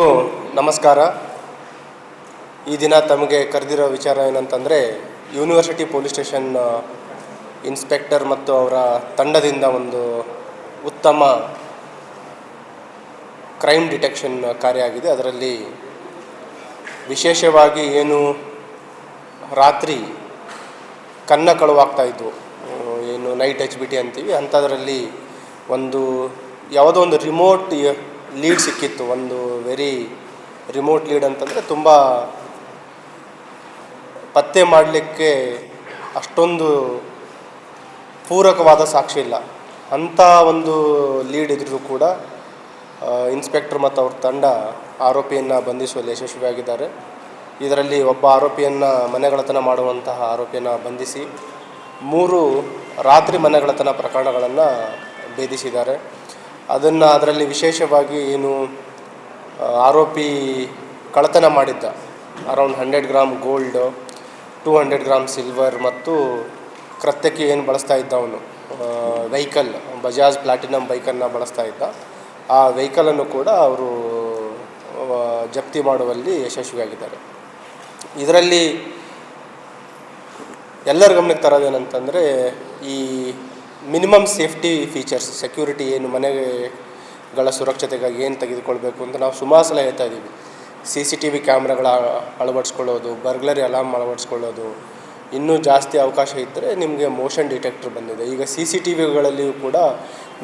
ನಮಸ್ಕಾರ. ಈ ದಿನ ತಮಗೆ ಕರೆದಿರೋ ವಿಚಾರ ಏನಂತಂದರೆ ಯೂನಿವರ್ಸಿಟಿ ಪೊಲೀಸ್ ಸ್ಟೇಷನ್ ಇನ್ಸ್ಪೆಕ್ಟರ್ ಮತ್ತು ಅವರ ತಂಡದಿಂದ ಒಂದು ಉತ್ತಮ ಕ್ರೈಮ್ ಡಿಟೆಕ್ಷನ್ ಕಾರ್ಯ ಆಗಿದೆ. ಅದರಲ್ಲಿ ವಿಶೇಷವಾಗಿ ಏನು ರಾತ್ರಿ ಕನ್ನ ಕಳುವಾಗ್ತಾ ಇದ್ವು. ಏನು ನೈಟ್ ಎಚ್ ಬಿ ಟಿ ಅಂತೀವಿ. ಅಂಥದ್ರಲ್ಲಿ ಒಂದು ಯಾವುದೋ ಒಂದು ರಿಮೋಟ್ ಲೀಡ್ ಸಿಕ್ಕಿತ್ತು. ಒಂದು ವೆರಿ ರಿಮೋಟ್ ಲೀಡ್ ಅಂತಂದರೆ ತುಂಬ ಪತ್ತೆ ಮಾಡಲಿಕ್ಕೆ ಅಷ್ಟೊಂದು ಪೂರಕವಾದ ಸಾಕ್ಷಿ ಇಲ್ಲ. ಅಂಥ ಒಂದು ಲೀಡ್ ಇದ್ರೂ ಕೂಡ ಇನ್ಸ್ಪೆಕ್ಟರ್ ಮತ್ತು ಅವ್ರ ತಂಡ ಆರೋಪಿಯನ್ನು ಬಂಧಿಸುವಲ್ಲಿ ಯಶಸ್ವಿಯಾಗಿದ್ದಾರೆ ಇದರಲ್ಲಿ ಒಬ್ಬ ಆರೋಪಿಯನ್ನು ಮನೆಗಳತನ ಮಾಡುವಂತಹ ಆರೋಪಿಯನ್ನು ಬಂಧಿಸಿ, ಮೂರು ರಾತ್ರಿ ಮನೆಗಳತನ ಪ್ರಕರಣಗಳನ್ನು ಭೇದಿಸಿದ್ದಾರೆ. ಅದನ್ನು ಅದರಲ್ಲಿ ವಿಶೇಷವಾಗಿ ಏನು ಆರೋಪಿ ಕಳತನ ಮಾಡಿದ್ದ. Around hundred gram gold two hundred gram silver ಮತ್ತು ಕೃತ್ಯಕ್ಕೆ ಏನು ಬಳಸ್ತಾ ಇದ್ದ ಅವನು. ವೆಹಿಕಲ್ ಬಜಾಜ್ ಪ್ಲಾಟಿನಮ್ ಬೈಕನ್ನು ಬಳಸ್ತಾ ಇದ್ದ. ಆ ವೆಹಿಕಲನ್ನು ಕೂಡ ಅವರು ಜಪ್ತಿ ಮಾಡುವಲ್ಲಿ ಯಶಸ್ವಿಯಾಗಿದ್ದಾರೆ. ಇದರಲ್ಲಿ ಎಲ್ಲರ ಗಮನಕ್ಕೆ ತರೋದೇನಂತಂದರೆ ಈ ಮಿನಿಮಮ್ ಸೇಫ್ಟಿ ಫೀಚರ್ಸ್, ಸೆಕ್ಯೂರಿಟಿ ಏನು, ಮನೆಗಳ ಸುರಕ್ಷತೆಗಾಗಿ ಏನು ತೆಗೆದುಕೊಳ್ಬೇಕು ಅಂತ ನಾವು ಸುಮಾರು ಸಲ ಹೇಳ್ತಾ ಇದ್ದೀವಿ. ಸಿ ಸಿ ಟಿ ವಿ ಕ್ಯಾಮ್ರಾಗಳ ಅಳವಡಿಸ್ಕೊಳ್ಳೋದು ಬರ್ಗ್ಲರಿ ಅಲಾರ್ಮ್ ಅಳವಡಿಸ್ಕೊಳ್ಳೋದು, ಇನ್ನೂ ಜಾಸ್ತಿ ಅವಕಾಶ ಇದ್ದರೆ ನಿಮಗೆ ಮೋಷನ್ ಡಿಟೆಕ್ಟರ್ ಬಂದಿದೆ. ಈಗ ಸಿ ಸಿ ಟಿ ವಿಗಳಲ್ಲಿಯೂ ಕೂಡ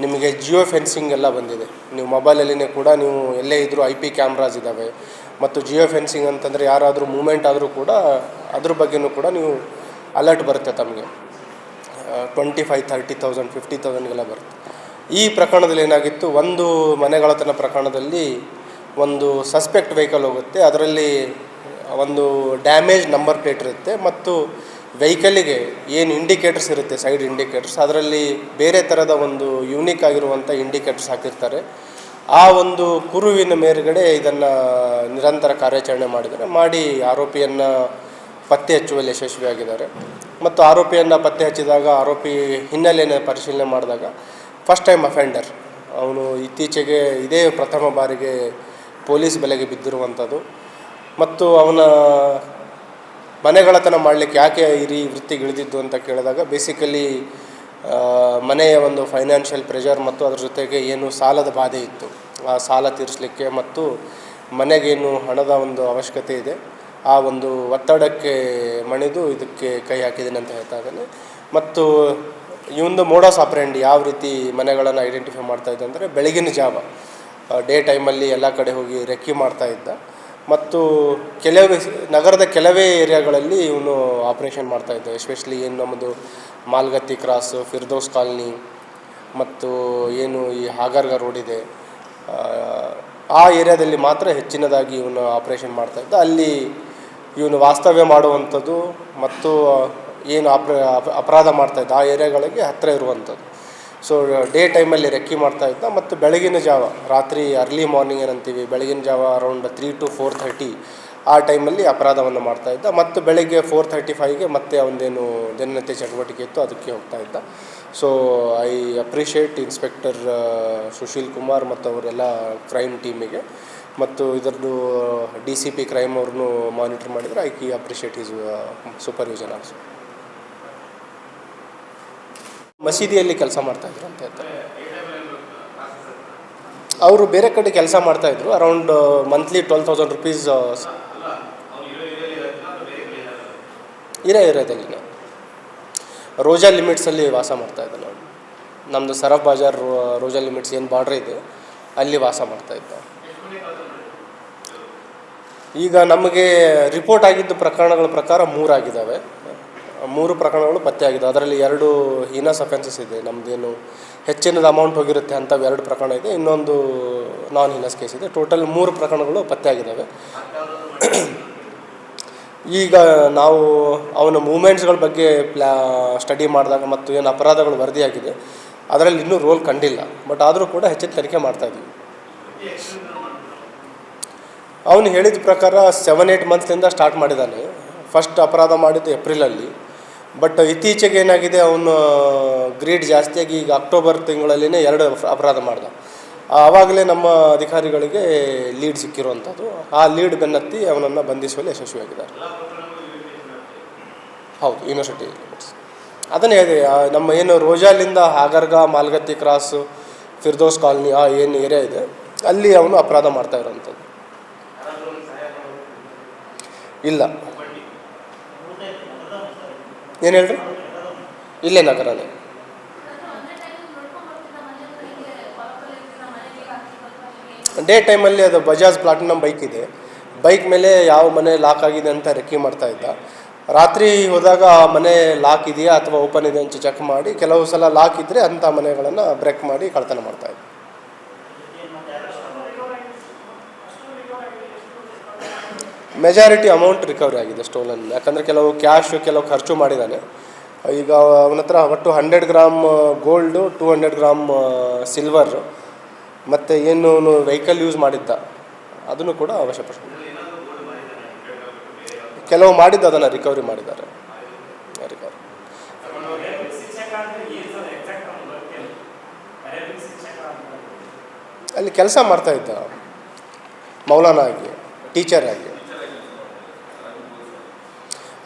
ನಿಮಗೆ ಜಿಯೋ ಫೆನ್ಸಿಂಗ್ ಎಲ್ಲ ಬಂದಿದೆ. ನೀವು ಮೊಬೈಲಲ್ಲಿನೇ ಕೂಡ ನೀವು ಎಲ್ಲೇ ಇದ್ದರೂ ಐ ಪಿ ಕ್ಯಾಮ್ರಾಸ್ ಇದ್ದಾವೆ ಮತ್ತು ಜಿಯೋ ಫೆನ್ಸಿಂಗ್ ಅಂತಂದರೆ ಯಾರಾದರೂ ಮೂಮೆಂಟ್ ಆದರೂ ಕೂಡ ಅದ್ರ ಬಗ್ಗೆನೂ ಕೂಡ ನೀವು ಅಲರ್ಟ್ ಬರುತ್ತೆ ತಮಗೆ. Twenty five thirty thousand, fifty ತೌಸಂಡ್ಗೆಲ್ಲ ಬರುತ್ತೆ. ಈ ಪ್ರಕರಣದಲ್ಲಿ ಏನಾಗಿತ್ತು, ಒಂದು ಮನೆಗಳತನ ಪ್ರಕರಣದಲ್ಲಿ ಒಂದು ಸಸ್ಪೆಕ್ಟ್ ವೆಹಿಕಲ್ ಹೋಗುತ್ತೆ. ಅದರಲ್ಲಿ ಒಂದು ಡ್ಯಾಮೇಜ್ ನಂಬರ್ ಪ್ಲೇಟ್ ಇರುತ್ತೆ ಮತ್ತು ವೆಹಿಕಲ್ಲಿಗೆ ಏನು ಇಂಡಿಕೇಟರ್ಸ್ ಇರುತ್ತೆ, ಸೈಡ್ ಇಂಡಿಕೇಟರ್ಸ್, ಅದರಲ್ಲಿ ಬೇರೆ ಥರದ ಒಂದು ಯೂನಿಕ್ ಆಗಿರುವಂಥ ಇಂಡಿಕೇಟರ್ಸ್ ಹಾಕಿರ್ತಾರೆ. ಆ ಒಂದು ಕುರುವಿನ ಮೇಲುಗಡೆ ಇದನ್ನು ನಿರಂತರ ಕಾರ್ಯಾಚರಣೆ ಮಾಡಿದರೆ, ಮಾಡಿ ಆರೋಪಿಯನ್ನು ಪತ್ತೆ ಹಚ್ಚುವಲ್ಲಿ ಯಶಸ್ವಿಯಾಗಿದ್ದಾರೆ. ಮತ್ತು ಆರೋಪಿಯನ್ನು ಪತ್ತೆ ಹಚ್ಚಿದಾಗ, ಆರೋಪಿ ಹಿನ್ನೆಲೆಯನ್ನು ಪರಿಶೀಲನೆ ಮಾಡಿದಾಗ ಫಸ್ಟ್ ಟೈಮ್ ಅಫೆಂಡರ್ ಅವನು ಇತ್ತೀಚೆಗೆ ಇದೇ ಪ್ರಥಮ ಬಾರಿಗೆ ಪೊಲೀಸ್ ಬೆಲೆಗೆ ಬಿದ್ದಿರುವಂಥದ್ದು. ಮತ್ತು ಅವನ ಮನೆಗಳತನ ಮಾಡಲಿಕ್ಕೆ ಯಾಕೆ ಈ ರೀ ಗಿಳಿದಿದ್ದು ಅಂತ ಕೇಳಿದಾಗ ಬೇಸಿಕಲಿ ಮನೆಯ ಒಂದು ಫೈನಾನ್ಷಿಯಲ್ ಪ್ರೆಷರ್ ಮತ್ತು ಅದರ ಜೊತೆಗೆ ಏನು ಸಾಲದ ಬಾಧೆ ಇತ್ತು. ಆ ಸಾಲ ತೀರಿಸಲಿಕ್ಕೆ ಮತ್ತು ಮನೆಗೇನು ಹಣದ ಒಂದು ಅವಶ್ಯಕತೆ ಇದೆ. ಆ ಒಂದು ಒತ್ತಡಕ್ಕೆ ಮಣಿದು ಇದಕ್ಕೆ ಕೈ ಹಾಕಿದ್ದೀನಿ ಅಂತ ಹೇಳ್ತಾ ಇದ್ದಾನೆ. ಮತ್ತು ಇವೊಂದು ಮೋಡಸ್ ಆಪರೇಂಡ್ ಯಾವ ರೀತಿ ಮನೆಗಳನ್ನು ಐಡೆಂಟಿಫೈ ಮಾಡ್ತಾ ಇದ್ದ ಅಂದರೆ ಬೆಳಗಿನ ಜಾವ ಡೇ ಟೈಮಲ್ಲಿ ಎಲ್ಲ ಕಡೆ ಹೋಗಿ ರೆಕ್ಕಿ ಮಾಡ್ತಾ ಇದ್ದ. ಮತ್ತು ಕೆಲವೇ ನಗರದ ಕೆಲವೇ ಏರಿಯಾಗಳಲ್ಲಿ ಇವನು ಆಪ್ರೇಷನ್ ಮಾಡ್ತಾ ಇದ್ದ. ಎಸ್ಪೆಷಲಿ ಏನು ನಮ್ಮದು ಮಾಲ್ಗತ್ತಿ ಕ್ರಾಸ್ ಫಿರ್ದೋಸ್ ಕಾಲನಿ ಮತ್ತು ಏನು ಈ ಹಾಗರ್ಗ ರೋಡ್ ಇದೆ. ಆ, ಏರಿಯಾದಲ್ಲಿ ಮಾತ್ರ ಹೆಚ್ಚಿನದಾಗಿ ಇವನು ಆಪ್ರೇಷನ್ ಮಾಡ್ತಾ ಇದ್ದ. ಅಲ್ಲಿ ಇವನು ವಾಸ್ತವ್ಯ ಮಾಡುವಂಥದ್ದು ಮತ್ತು ಏನು ಅಪ ಅಪರಾಧ ಮಾಡ್ತಾ ಇದ್ದ ಆ ಏರಿಯಾಗಳಿಗೆ ಹತ್ತಿರ ಇರುವಂಥದ್ದು. ಸೊ ಡೇ ಟೈಮಲ್ಲಿ ರೆಕ್ಕಿ ಮಾಡ್ತಾ ಇದ್ದ ಮತ್ತು ಬೆಳಗಿನ ಜಾವ, ರಾತ್ರಿ ಅರ್ಲಿ ಮಾರ್ನಿಂಗ್ ಏನಂತೀವಿ, ಬೆಳಗಿನ ಜಾವ around three to four thirty ಆ ಟೈಮಲ್ಲಿ ಅಪರಾಧವನ್ನು ಮಾಡ್ತಾ ಇದ್ದ ಮತ್ತು ಬೆಳಗ್ಗೆ ಫೋರ್ ಥರ್ಟಿ ಫೈವ್ಗೆ ಮತ್ತೆ ಅವನದೇನು ದಿನನಿತ್ಯ ಚಟುವಟಿಕೆ ಇತ್ತು ಅದಕ್ಕೆ ಹೋಗ್ತಾ ಇದ್ದ. So I appreciate inspector Sushil Kumar ಮತ್ತು ಅವರೆಲ್ಲ ಕ್ರೈಮ್ ಟೀಮಿಗೆ ಮತ್ತು ಇದರದ್ದು ಡಿ ಸಿ ಪಿ ಕ್ರೈಮ್ ಅವ್ರನ್ನೂ ಮಾನಿಟರ್ ಮಾಡಿದರೆ ಐ ಕಿ ಅಪ್ರಿಷಿಯೇಟ್ ಈಸ್ ಸೂಪರ್ವಿಷನ್ ಆಲ್ಸೋ ಮಸೀದಿಯಲ್ಲಿ ಕೆಲಸ ಮಾಡ್ತಾಯಿದ್ರು ಅಂತ ಹೇಳ್ತಾರೆ. ಅವರು ಬೇರೆ ಕಡೆ ಕೆಲಸ ಮಾಡ್ತಾಯಿದ್ರು around monthly twelve thousand rupees ಇರೇ ಇರೋದಲ್ಲಿ ರೋಜಾ ಲಿಮಿಟ್ಸಲ್ಲಿ ವಾಸ ಮಾಡ್ತಾಯಿದ್ದೆ ನಾವು ನಮ್ಮದು ಸರಫ್ ಬಾಜಾರ್ ರೋಜಾ ಲಿಮಿಟ್ಸ್ ಏನು ಬಾರ್ಡ್ರ್ ಇದೆ, ಅಲ್ಲಿ ವಾಸ ಮಾಡ್ತಾಯಿದ್ದೆ ಈಗ ನಮಗೆ ರಿಪೋರ್ಟ್ ಆಗಿದ್ದ ಪ್ರಕರಣಗಳ ಪ್ರಕಾರ ಮೂರಾಗಿದ್ದಾವೆ. ಮೂರು ಪ್ರಕರಣಗಳು ಪತ್ತೆ ಆಗಿದ್ದಾವೆ. ಅದರಲ್ಲಿ ಎರಡು ಹೀನಸ್ ಅಫೆನ್ಸಸ್ ಇದೆ. ನಮ್ಮದೇನು ಹೆಚ್ಚಿನದು ಅಮೌಂಟ್ ಹೋಗಿರುತ್ತೆ ಅಂಥವು ಎರಡು ಪ್ರಕರಣ ಇದೆ. ಇನ್ನೊಂದು ನಾನ್ ಹೀನಸ್ ಕೇಸ್ ಇದೆ. ಟೋಟಲ್ ಮೂರು ಪ್ರಕರಣಗಳು ಪತ್ತೆಯಾಗಿದ್ದಾವೆ ಈಗ ನಾವು ಅವನ ಮೂಮೆಂಟ್ಸ್ಗಳ ಬಗ್ಗೆ ಪ್ಲಾ ಸ್ಟಡಿ ಮಾಡಿದಾಗ ಮತ್ತು ಏನು ಅಪರಾಧಗಳು ವರದಿಯಾಗಿದೆ, ಅದರಲ್ಲಿ ಇನ್ನೂ ರೋಲ್ ಕಂಡಿಲ್ಲ. ಬಟ್ ಆದರೂ ಕೂಡ ಹೆಚ್ಚಿನ ತನಿಖೆ ಮಾಡ್ತಾ ಇದ್ವಿ ಅವನು ಹೇಳಿದ ಪ್ರಕಾರ ಸೆವೆನ್ ಏಯ್ಟ್ ಮಂತ್ಸಿಂದ ಸ್ಟಾರ್ಟ್ ಮಾಡಿದ್ದಾನೆ ಫಸ್ಟ್ ಅಪರಾಧ ಮಾಡಿದ್ದು ಏಪ್ರಿಲಲ್ಲಿ ಬಟ್ ಇತ್ತೀಚೆಗೆ ಏನಾಗಿದೆ, ಅವನು ಗ್ರೀಡ್ ಜಾಸ್ತಿಯಾಗಿ ಈಗ ಅಕ್ಟೋಬರ್ ತಿಂಗಳಲ್ಲಿನೇ ಎರಡು ಅಪರಾಧ ಮಾಡಿದ. ಆವಾಗಲೇ ನಮ್ಮ ಅಧಿಕಾರಿಗಳಿಗೆ ಲೀಡ್ ಸಿಕ್ಕಿರುವಂಥದ್ದು. ಆ ಲೀಡ್ ಬೆನ್ನತ್ತಿ ಅವನನ್ನು ಬಂಧಿಸುವಲ್ಲಿ ಯಶಸ್ವಿಯಾಗಿದ್ದಾರೆ. ಹೌದು ಯೂನಿವರ್ಸಿಟಿ ಅದನ್ನೇ ಇದೆ ನಮ್ಮ ಏನು ರೋಜಾಲಿಂದ ಹಾಗರ್ಗ, ಮಾಲ್ಗತ್ತಿ ಕ್ರಾಸು, ಫಿರ್ದೋಸ್ ಕಾಲನಿ, ಆ, ಏನು ಏರಿಯಾ ಇದೆ, ಅಲ್ಲಿ ಅವನು ಅಪರಾಧ ಮಾಡ್ತಾ ಇರೋವಂಥದ್ದು. ಇಲ್ಲ. ಏನು ಹೇಳ್ರಿ? ಇಲ್ಲೇ ನಗರನೇ. ಡೇ ಟೈಮಲ್ಲಿ ಅದು ಬಜಾಜ್ ಪ್ಲಾಟಿನಮ್ ಬೈಕ್ ಇದೆ. ಬೈಕ್ ಮೇಲೆ ಯಾವ ಮನೆ ಲಾಕ್ ಆಗಿದೆ ಅಂತ ರೆಕ್ಕಿ ಮಾಡ್ತಾ ಇದ್ದ. ರಾತ್ರಿ ಹೋದಾಗ ಮನೆ ಲಾಕ್ ಇದೆಯಾ ಅಥವಾ ಓಪನ್ ಇದೆ ಅಂತ ಚೆಕ್ ಮಾಡಿ, ಕೆಲವು ಸಲ ಲಾಕ್ ಇದ್ದರೆ ಅಂಥ ಮನೆಗಳನ್ನು ಬ್ರೇಕ್ ಮಾಡಿ ಕಳ್ತನ ಮಾಡ್ತಾ ಮೆಜಾರಿಟಿ ಅಮೌಂಟ್ ರಿಕವರಿ ಆಗಿದೆ ಸ್ಟೋಲನ್ ಯಾಕಂದರೆ ಕೆಲವು ಕ್ಯಾಶ್ ಕೆಲವು ಖರ್ಚು ಮಾಡಿದ್ದಾನೆ ಈಗ ಅವನ ಹತ್ರ ಒಟ್ಟು hundred gram gold two hundred gram silver ಮತ್ತು ಏನು ವೆಹಿಕಲ್ ಯೂಸ್ ಮಾಡಿದ್ದ, ಅದನ್ನು ಕೂಡ ವಶಪಡಿಸ್ಕೊಂಡು ಕೆಲವು ಮಾಡಿದ್ದು ಅದನ್ನು ರಿಕವರಿ ಮಾಡಿದ್ದಾರೆ. ರಿಕವರಿ ಅಲ್ಲಿ ಕೆಲಸ ಮಾಡ್ತಾ ಇದ್ದ ಮೌಲಾನ ಆಗಿ ಟೀಚರ್ ಆಗಿ.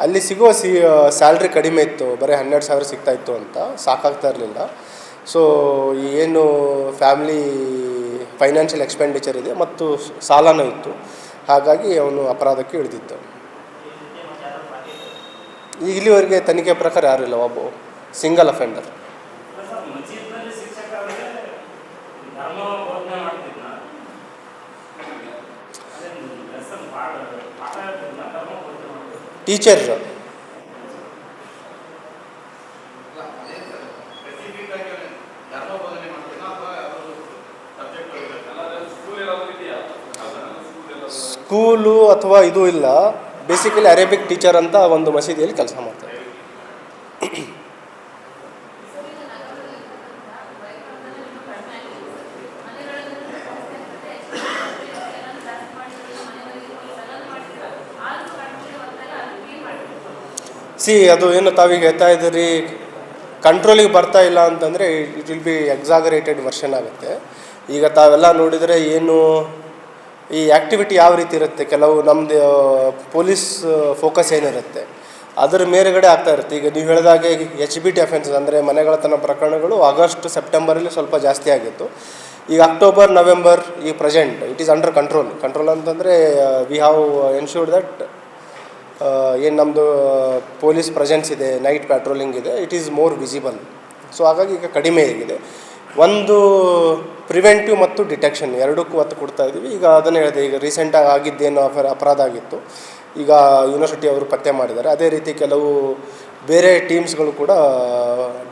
ಅಲ್ಲಿ ಸಿಗುವ ಸಿ ಸ್ಯಾಲ್ರಿ ಕಡಿಮೆ ಇತ್ತು. ಬರೀ ಹನ್ನೆರಡು ಸಾವಿರ ಸಿಗ್ತಾ ಇತ್ತು ಅಂತ. ಸಾಕಾಗ್ತಾ ಇರಲಿಲ್ಲ. ಸೊ ಏನು ಫ್ಯಾಮ್ಲಿ ಫೈನಾನ್ಷಿಯಲ್ ಎಕ್ಸ್ಪೆಂಡಿಚರ್ ಇದೆ ಮತ್ತು ಸಾಲನೂ ಇತ್ತು. ಹಾಗಾಗಿ ಅವನು ಅಪರಾಧಕ್ಕೆ ಇಳಿದಿದ್ದ. ಇಲ್ಲಿವರೆಗೆ ತನಿಖೆ ಪ್ರಕಾರ ಯಾರೂ ಇಲ್ಲ, ಒಬ್ಬ ಸಿಂಗಲ್ ಅಫೆಂಡರ್ ಟೀಚರ್. ಸ್ಕೂಲು ಅಥವಾ ಇದು ಇಲ್ಲ. ಬೇಸಿಕಲಿ ಅರೇಬಿಕ್ ಟೀಚರ್ ಅಂತ ಒಂದು ಮಸೀದಿಯಲ್ಲಿ ಕೆಲಸ ಮಾಡ್ತಾರೆ. ಸಿ, ಅದು ಏನು ತಾವೀಗ ಹೇಳ್ತಾ ಇದ್ದೀರಿ ಕಂಟ್ರೋಲಿಗೆ ಬರ್ತಾ ಇಲ್ಲ ಅಂತಂದರೆ it will be exaggerated version ಆಗುತ್ತೆ. ಈಗ ತಾವೆಲ್ಲ ನೋಡಿದರೆ ಏನು, ಈ ಆ್ಯಕ್ಟಿವಿಟಿ ಯಾವ ರೀತಿ ಇರುತ್ತೆ, ಕೆಲವು ನಮ್ಮದು ಪೊಲೀಸ್ ಫೋಕಸ್ ಏನಿರುತ್ತೆ, ಅದರ ಮೇರೆಗಡೆ ಆಗ್ತಾ ಇರುತ್ತೆ. ಈಗ ನೀವು ಹೇಳಿದಾಗೆ ಎಚ್ ಬಿ ಟಿ ಅಫೆನ್ಸಸ್ ಅಂದರೆ ಮನೆಗಳತನ ಪ್ರಕರಣಗಳು ಆಗಸ್ಟ್, ಸೆಪ್ಟೆಂಬರಲ್ಲಿ ಸ್ವಲ್ಪ ಜಾಸ್ತಿ ಆಗಿತ್ತು. ಈಗ ಅಕ್ಟೋಬರ್, ನವೆಂಬರ್ ಈ present it is under control control ಅಂತಂದರೆ ವಿ ಹ್ಯಾವ್ ಎನ್ಶೂರ್ಡ್ ದಟ್ ಏನು ನಮ್ಮದು ಪೊಲೀಸ್ ಪ್ರೆಸೆನ್ಸ್ ಇದೆ ನೈಟ್ ಪ್ಯಾಟ್ರೋಲಿಂಗ್ ಇದೆ it is more visible so ಹಾಗಾಗಿ ಈಗ ಕಡಿಮೆ ಆಗಿದೆ. ಒಂದು ಪ್ರಿವೆಂಟಿವ್ ಮತ್ತು ಡಿಟೆಕ್ಷನ್ ಎರಡಕ್ಕೂ ಒತ್ತು ಕೊಡ್ತಾ ಇದ್ದೀವಿ ಈಗ ಅದನ್ನು ಹೇಳಿದೆ, ಈಗ ರೀಸೆಂಟಾಗಿ ಆಗಿದ್ದೇನು ಅಪರ, ಅಪರಾಧ ಆಗಿತ್ತು. ಈಗ ಯೂನಿವರ್ಸಿಟಿ ಅವರು ಪತ್ತೆ ಮಾಡಿದ್ದಾರೆ. ಅದೇ ರೀತಿ ಕೆಲವು ಬೇರೆ ಟೀಮ್ಸ್ಗಳು ಕೂಡ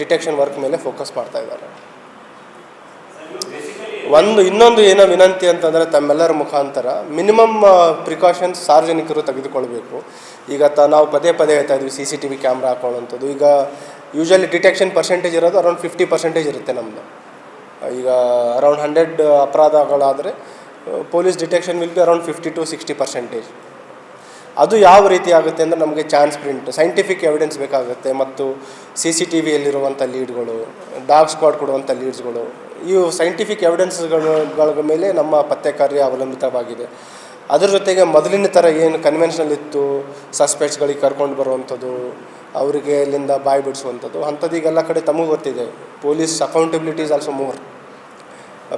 ಡಿಟೆಕ್ಷನ್ ವರ್ಕ್ ಮೇಲೆ ಫೋಕಸ್ ಮಾಡ್ತಾ ಇದ್ದಾರೆ. ಒಂದು ಇನ್ನೊಂದು ಏನೋ ವಿನಂತಿ ಅಂತಂದರೆ ತಮ್ಮೆಲ್ಲರ ಮುಖಾಂತರ ಮಿನಿಮಮ್ ಪ್ರಿಕಾಷನ್ಸ್ ಸಾರ್ವಜನಿಕರು ತೆಗೆದುಕೊಳ್ಬೇಕು. ಈಗ ತ, ನಾವು ಪದೇ ಪದೇ ಹೇಳ್ತಾ ಇದ್ವಿ C C T V camera ಹಾಕೊಳ್ಳೋಂಥದ್ದು. ಈಗ ಯೂಶಲಿ ಡಿಟೆಕ್ಷನ್ ಪರ್ಸೆಂಟೇಜ್ ಇರೋದು ಅರೌಂಡ್ ಫಿಫ್ಟಿ ಪರ್ಸೆಂಟೇಜ್ ಇರುತ್ತೆ ನಮ್ಮದು ಈಗ around hundred ಅಪರಾಧಗಳಾದರೆ police detection will be around fifty to sixty percentage ಅದು ಯಾವ ರೀತಿ ಆಗುತ್ತೆ ಅಂದರೆ ನಮಗೆ ಚಾನ್ಸ್ ಪ್ರಿಂಟ್ ಸೈಂಟಿಫಿಕ್ ಎವಿಡೆನ್ಸ್ ಬೇಕಾಗುತ್ತೆ. ಮತ್ತು ಸಿ ಸಿ ಟಿ ವಿಯಲ್ಲಿರುವಂಥ ಲೀಡ್ಗಳು ಡಾಗ್ ಸ್ಕ್ವಾಡ್ ಕೊಡುವಂಥ ಲೀಡ್ಸ್ಗಳು ಇವು ಸೈಂಟಿಫಿಕ್ ಎವಿಡೆನ್ಸ್ಗಳ ಮೇಲೆ ನಮ್ಮ ಪತ್ತೆ ಕಾರ್ಯ ಅವಲಂಬಿತವಾಗಿದೆ. ಅದರ ಜೊತೆಗೆ ಮೊದಲಿನ ಥರ ಏನು ಕನ್ವೆನ್ಷನಲ್ ಇತ್ತು ಸಸ್ಪೆಕ್ಟ್ಸ್ಗಳಿಗೆ ಕರ್ಕೊಂಡು ಬರುವಂಥದ್ದು ಅವರಿಗೆ ಅಲ್ಲಿಂದ ಬಾಯಿ ಬಿಡಿಸುವಂಥದ್ದು ಅಂಥದ್ದು ಈಗೆಲ್ಲ ಕಡೆ ತಮಗೆ ಗೊತ್ತಿದೆ police accountability is also more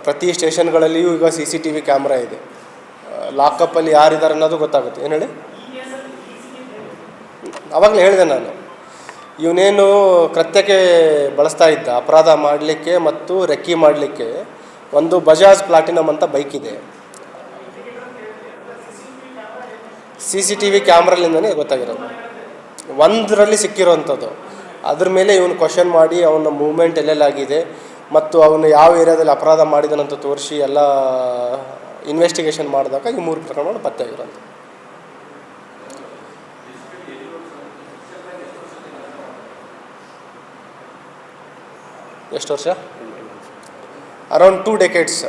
ಪ್ರತಿ ಸ್ಟೇಷನ್ಗಳಲ್ಲಿಯೂ ಈಗ C C T V camera ಇದೆ. ಲಾಕಪ್ಪಲ್ಲಿ ಯಾರಿದ್ದಾರೆ ಅನ್ನೋದು ಗೊತ್ತಾಗುತ್ತೆ. ಏನು ಹೇಳಿ? ಅವಾಗಲೇ ಹೇಳಿದೆ ನಾನು. ಇವನೇನು ಕೃತ್ಯಕ್ಕೆ ಬಳಸ್ತಾ ಇದ್ದ, ಅಪರಾಧ ಮಾಡಲಿಕ್ಕೆ ಮತ್ತು ರೆಕ್ಕಿ ಮಾಡಲಿಕ್ಕೆ ಒಂದು ಬಜಾಜ್ ಪ್ಲಾಟಿನಮ್ ಅಂತ ಬೈಕ್ ಇದೆ. ಸಿ ಸಿ ಟಿ ವಿ ಕ್ಯಾಮ್ರಲಿಂದನೇ ಗೊತ್ತಾಗಿರೋದು. ಒಂದರಲ್ಲಿ ಸಿಕ್ಕಿರೋವಂಥದ್ದು ಅದ್ರ ಮೇಲೆ ಇವನು ಕ್ವಶನ್ ಮಾಡಿ ಅವನ ಮೂವ್ಮೆಂಟ್ ಎಲ್ಲೆಲ್ಲಾಗಿದೆ ಮತ್ತು ಅವನು ಯಾವ ಏರಿಯಾದಲ್ಲಿ ಅಪರಾಧ ಮಾಡಿದನಂತ ತೋರಿಸಿ ಎಲ್ಲ ಇನ್ವೆಸ್ಟಿಗೇಷನ್ ಮಾಡಿದಾಗ ಈ ಮೂರು ಪ್ರಕರಣಗಳು ಪತ್ತೆ ಎಷ್ಟು ವರ್ಷ? Around two decades